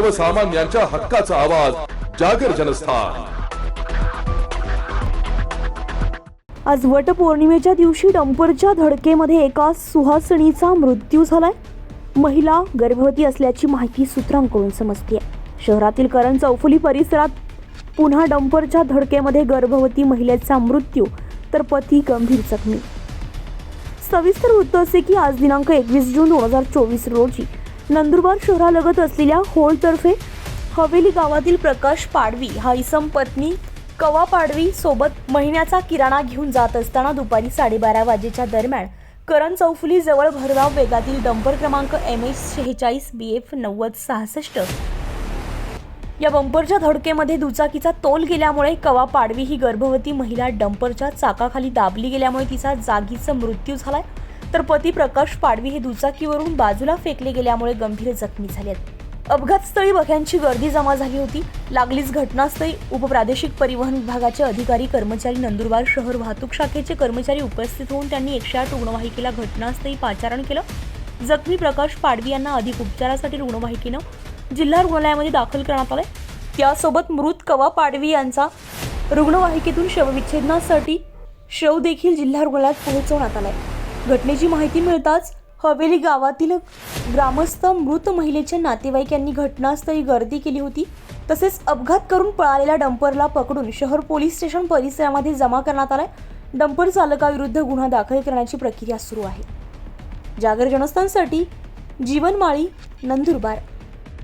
सर्वसामान्यांच्या हक्काचा आवाज जागर जनस्थान. आज वटपौर्णिमेच्या दिवशी डंपरच्या धडकेमध्ये एका सुहासणीचा मृत्यू झालाय. महिला गर्भवती असल्याची माहिती सूत्रांकडून समजते शहरातील करण चौफुली परिसरात पुन्हा डंपरच्या धडकेमध्ये गर्भवती महिलेचा मृत्यू तर पती गंभीर जखमी. सविस्तर वृत्त असे की आज दिनांक एकवीस जून दोन हजार चोवीस रोजी नंदुरबार शहरालगत असलेल्या होळतर्फे हवेली गावातील प्रकाश पाडवी हा इसम पत्नी कवा पाडवी सोबत महिन्याचा किराणा घेऊन जात असताना दुपारी साडेबारा वाजेच्या दरम्यान करण चौफुली जवळ भरधाव वेगातील डंपर क्रमांक एम एस शेहेचाळीस बी एफ नव्वद सहासष्ट. या बंपरच्या धडकेमध्ये दुचाकीचा तोल गेल्यामुळे कवा पाडवी ही गर्भवती महिला डंपरच्या चाकाखाली दाबली गेल्यामुळे तिचा जागीचा मृत्यू झालाय. तर पती प्रकाश पाडवी हे दुचाकीवरून बाजूला फेकले गेल्यामुळे गंभीर जखमी झाले आहेत. अपघातस्थळी बघ्यांची गर्दी जमा झाली होती. लागलीच घटनास्थळी उपप्रादेशिक परिवहन विभागाचे अधिकारी कर्मचारी नंदुरबार शहर वाहतूक शाखेचे कर्मचारी उपस्थित होऊन त्यांनी एकशे आठ रुग्णवाहिकेला घटनास्थळी पाचारण केलं. जखमी प्रकाश पाडवी यांना अधिक उपचारासाठी रुग्णवाहिकेनं जिल्हा रुग्णालयामध्ये दाखल करण्यात आलंय. त्यासोबत मृत कवा पाडवी यांचा रुग्णवाहिकेतून शवविच्छेदनासाठी शव देखील जिल्हा रुग्णालयात पोहोचवण्यात आलाय. घटनेची माहिती मिळताच हवेली गावातील ग्रामस्थ मृत महिलेच्या नातेवाईक यांनी घटनास्थळी गर्दी केली होती. तसेच अपघात करून पळालेल्या डंपरला पकडून शहर पोलीस स्टेशन परिसरामध्ये जमा करण्यात आलाय. डंपर चालकाविरुद्ध गुन्हा दाखल करण्याची प्रक्रिया सुरू आहे. जागर जनस्थानसाठी जीवनमाळी नंदुरबार.